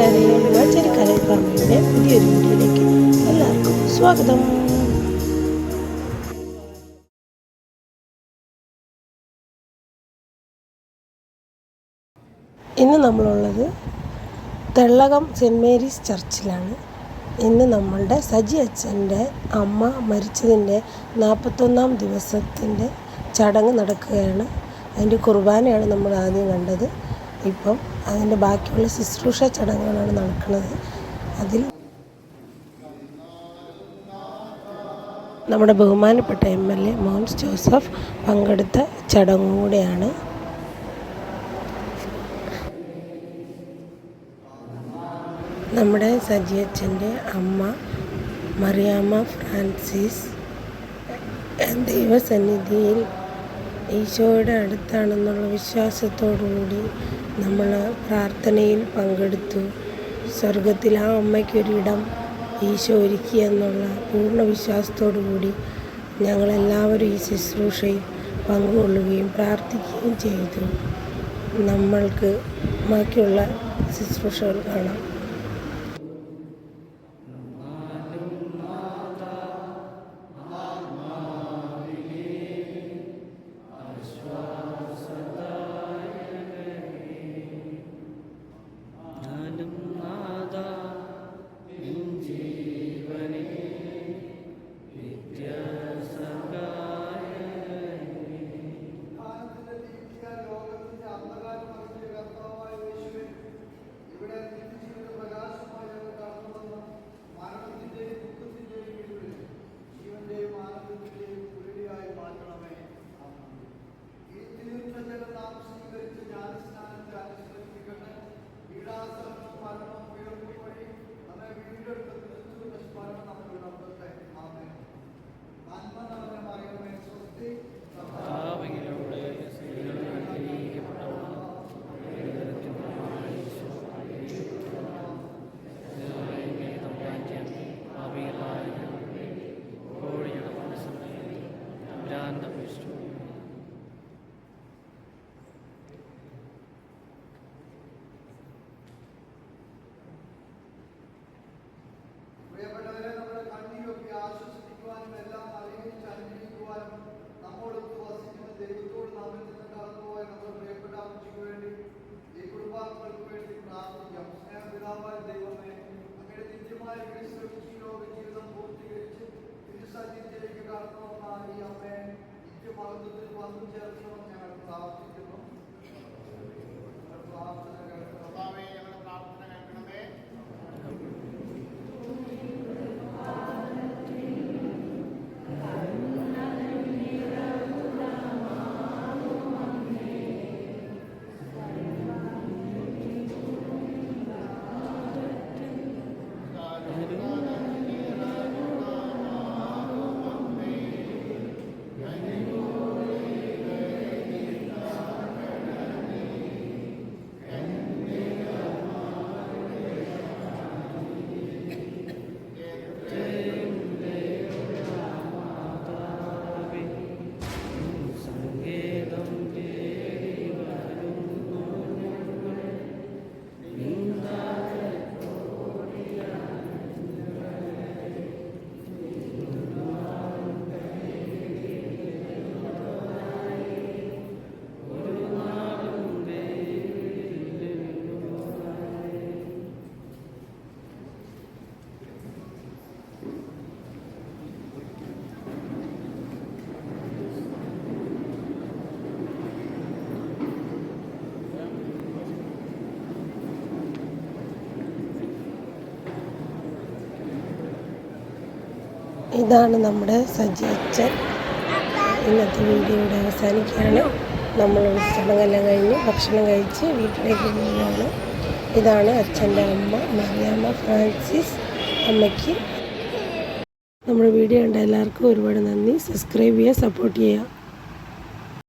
കൂട്ടുകാരെ വാച്ചരിക്കാരെ ഫാമിലിയുടെ പുതിയൊരു വീഡിയോയിലേക്ക് എല്ലാവർക്കും സ്വാഗതം. ഇന്ന് നമ്മളുള്ളത് തെള്ളകം സെന്റ് മേരീസ് ചർച്ചിലാണ്. ഇന്ന് നമ്മളുടെ സജി അച്ഛന്റെ അമ്മ മരിച്ചതിന്റെ നാൽപ്പത്തൊന്നാം ദിവസത്തിന്റെ ചടങ്ങ് നടക്കുകയാണ്. അതിന്റെ കുർബാനയാണ് നമ്മൾ ആദ്യം കണ്ടത്. ഇപ്പം അതിന്റെ ബാക്കിയുള്ള ശുശ്രൂഷ ചടങ്ങുകളാണ് നടക്കുന്നത്. അതിൽ നമ്മുടെ ബഹുമാനപ്പെട്ട M L A Mons Joseph പങ്കെടുത്ത ചടങ്ങും കൂടെയാണ്. നമ്മുടെ സജിയച്ഛന്റെ അമ്മ മറിയാമ്മ ഫ്രാൻസിസ് ദൈവസന്നിധിയിൽ ഈശോയുടെ അടുത്താണെന്നുള്ള വിശ്വാസത്തോടുകൂടി നമ്മൾ പ്രാർത്ഥനയിൽ പങ്കെടുത്തു. സ്വർഗത്തിൽ ആ അമ്മയ്ക്കൊരിടം ഈശോ ഒരുക്കി എന്നുള്ള പൂർണ വിശ്വാസത്തോടു കൂടി ഞങ്ങളെല്ലാവരും ഈ ശുശ്രൂഷയിൽ പങ്കുകൊള്ളുകയും പ്രാർത്ഥിക്കുകയും ചെയ്തു. നമ്മൾക്ക് ബാക്കിയുള്ള ശുശ്രൂഷകൾ കാണാം. വിശ്രമിച്ച് ലോക ജീവിതം പൂർത്തീകരിച്ച് തിരുസന്നിധിയിലേക്ക് കടന്നു വന്ന ഈ അമ്മയെ നിത്യമഹത്വത്തിൽ വന്നു ചേർക്കണമെന്ന് ഇതാണ് നമ്മുടെ സജി അച്ഛൻ. ഇന്നത്തെ വീഡിയോ ഇവിടെ അവസാനിക്കുകയാണ്. നമ്മൾ ചടങ്ങെല്ലാം കഴിഞ്ഞ് ഭക്ഷണം കഴിച്ച് വീട്ടിലേക്ക് പോവുകയാണ്. ഇതാണ് അച്ഛന്റെ അമ്മ മറിയാമ്മ ഫ്രാൻസിസ് അമ്മയ്ക്ക്. നമ്മുടെ വീഡിയോ കണ്ട എല്ലാവർക്കും ഒരുപാട് നന്ദി. സബ്സ്ക്രൈബ് ചെയ്യുക സപ്പോർട്ട് ചെയ്യുക.